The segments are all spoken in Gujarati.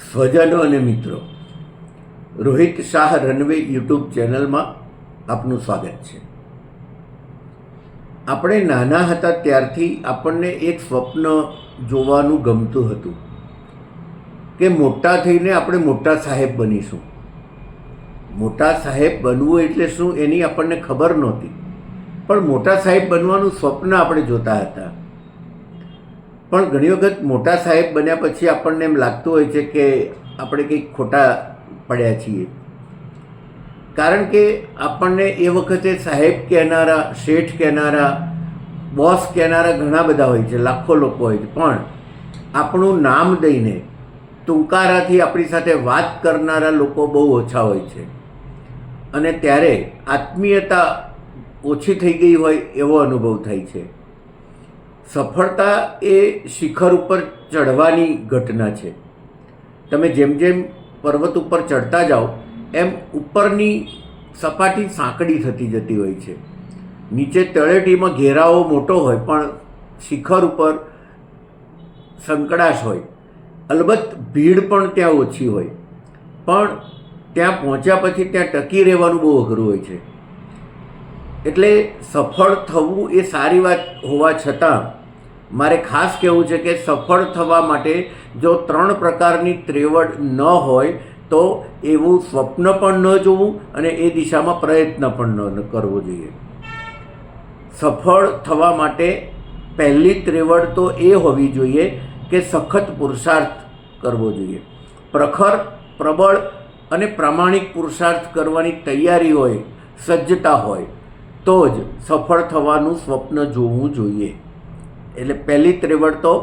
સ્વજનો અને મિત્રો, રોહિત શાહ રનવે યુટ્યુબ ચેનલમાં આપનું સ્વાગત છે. આપણે નાના હતા ત્યારથી આપણને એક સ્વપ્ન જોવાનું ગમતું હતું કે મોટા થઈને આપણે મોટા સાહેબ બનીશું. મોટા સાહેબ બનવું એટલે શું એની આપણને ખબર નહોતી. પણ મોટા સાહેબ બનવાનું સ્વપ્ન આપણે જોતા હતા. પણ ઘણી વખત મોટા સાહેબ બન્યા પછી આપણને એમ લાગતું હોય છે કે આપણે કંઈક ખોટા પડ્યા છીએ. કારણ કે આપણને એ વખતે સાહેબ કહેનારા, શેઠ કહેનારા, બોસ કહેનારા ઘણા બધા હોય છે, લાખો લોકો હોય છે. પણ આપણું નામ દઈને ટૂંકારાથી આપણી સાથે વાત કરનારા લોકો બહુ ઓછા હોય છે. અને ત્યારે આત્મીયતા ઓછી થઈ ગઈ હોય એવો અનુભવ થાય છે. સફળતા એ શિખર ઉપર ચઢવાની ઘટના છે. તમે જેમ જેમ પર્વત ઉપર ચડતા જાઓ, એમ ઉપરની સપાટી સાંકડી થતી જતી હોય છે. નીચે તળેટીમાં ઘેરાવો મોટો હોય, પણ શિખર ઉપર સંકડાશ હોય. અલબત્ત ભીડ પણ ત્યાં ઓછી હોય. પણ ત્યાં પહોંચ્યા પછી ત્યાં ટકી રહેવાનું બહુ અઘરું હોય છે. એટલે સફળ થવું એ સારી વાત હોવા છતાં મારે ખાસ કહેવું છે કે સફળ થવા માટે જો ત્રણ પ્રકારની ત્રેવડ ન હોય, તો એવું સ્વપ્ન પણ ન જોવું અને એ દિશામાં પ્રયત્ન પણ ન કરવો જોઈએ. સફળ થવા માટે પહેલી ત્રેવડ તો એ હોવી જોઈએ કે સખત પુરુષાર્થ કરવો જોઈએ. પ્રખર, પ્રબળ અને પ્રામાણિક પુરુષાર્થ કરવાની તૈયારી હોય, સજ્જતા હોય, તો જ સફળ થવાનું સ્વપ્ન જોવું જોઈએ. એટલે પહેલી ત્રેવડ તો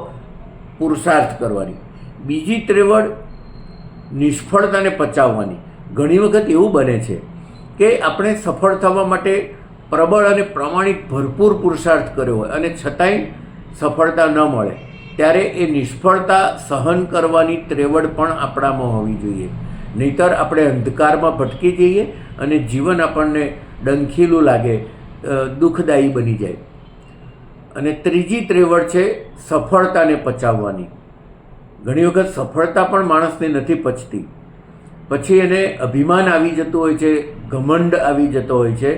પુરુષાર્થ કરવાની. બીજી ત્રેવડ નિષ્ફળતાને પચાવવાની. ઘણી વખત એવું બને છે કે આપણે સફળ થવા માટે પ્રબળ અને પ્રામાણિક ભરપૂર પુરુષાર્થ કર્યો હોય અને છતાંય સફળતા ન મળે, ત્યારે એ નિષ્ફળતા સહન કરવાની ત્રેવડ પણ આપણામાં હોવી જોઈએ. નહીતર આપણે અંધકારમાં ભટકી જઈએ અને જીવન આપણને ડંખીલું લાગે દુઃખદાયી બની જાય. અને ત્રીજી ત્રેવડ છે સફળતાને પચાવવાની. ઘણી વખત સફળતા પણ માણસને નથી પચતી. પછી એને અભિમાન આવી જતું હોય છે, ઘમંડ આવી જતો હોય છે.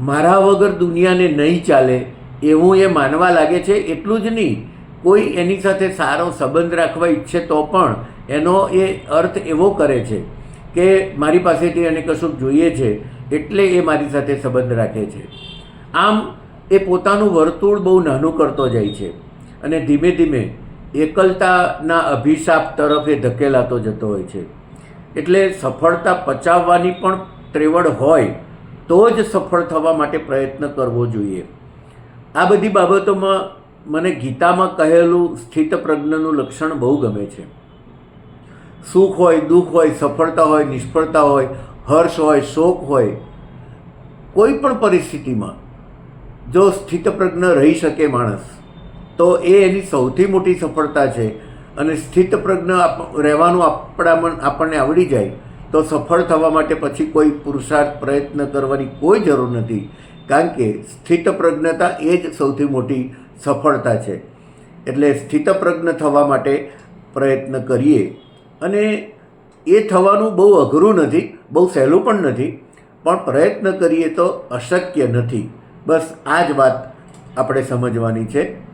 મારા વગર દુનિયાને નહીં ચાલે એવું એ માનવા લાગે છે, એટલું જ નહીં. કોઈ એની સાથે સારો સંબંધ રાખવા ઈચ્છે તો પણ એનો એ અર્થ એવો કરે છે કે મારી પાસેથી એને કશુંક જોઈએ છે, એટલે એ મારી સાથે સંબંધ રાખે છે. આમ એ પોતાનું વર્તુળ બહુ નાનું કરતો જાય છે અને ધીમે ધીમે એકલતાના અભિશાપ તરફ એ ધકેલાતો જતો હોય છે. એટલે સફળતા પચાવવાની પણ ત્રેવડ હોય તો જ સફળ થવા માટે પ્રયત્ન કરવો જોઈએ. આ બધી બાબતોમાં મને ગીતામાં કહેલું સ્થિતપ્રજ્ઞનું લક્ષણ બહુ ગમે છે. સુખ હોય, દુઃખ હોય, સફળતા હોય, નિષ્ફળતા હોય, હર્ષ હોય, શોક હોય, કોઈ પણ પરિસ્થિતિમાં જો સ્થિતપ્રજ્ઞ રહી શકે માણસ, તો એ એની સૌથી મોટી સફળતા છે. અને સ્થિતપ્રજ્ઞ રહેવાનું આપણા આપણને આવડી જાય, તો સફળ થવા માટે પછી કોઈ પુરુષાર્થ પ્રયત્ન કરવાની કોઈ જરૂર નથી. કારણ કે સ્થિતપ્રજ્ઞતા એ જ સૌથી મોટી સફળતા છે. એટલે સ્થિતપ્રજ્ઞ થવા માટે પ્રયત્ન કરીએ. અને એ થવાનું બહુ અઘરું નથી, બહુ સહેલું પણ નથી, પણ પ્રયત્ન કરીએ તો અશક્ય નથી. બસ આ જ વાત આપણે સમજવાની છે.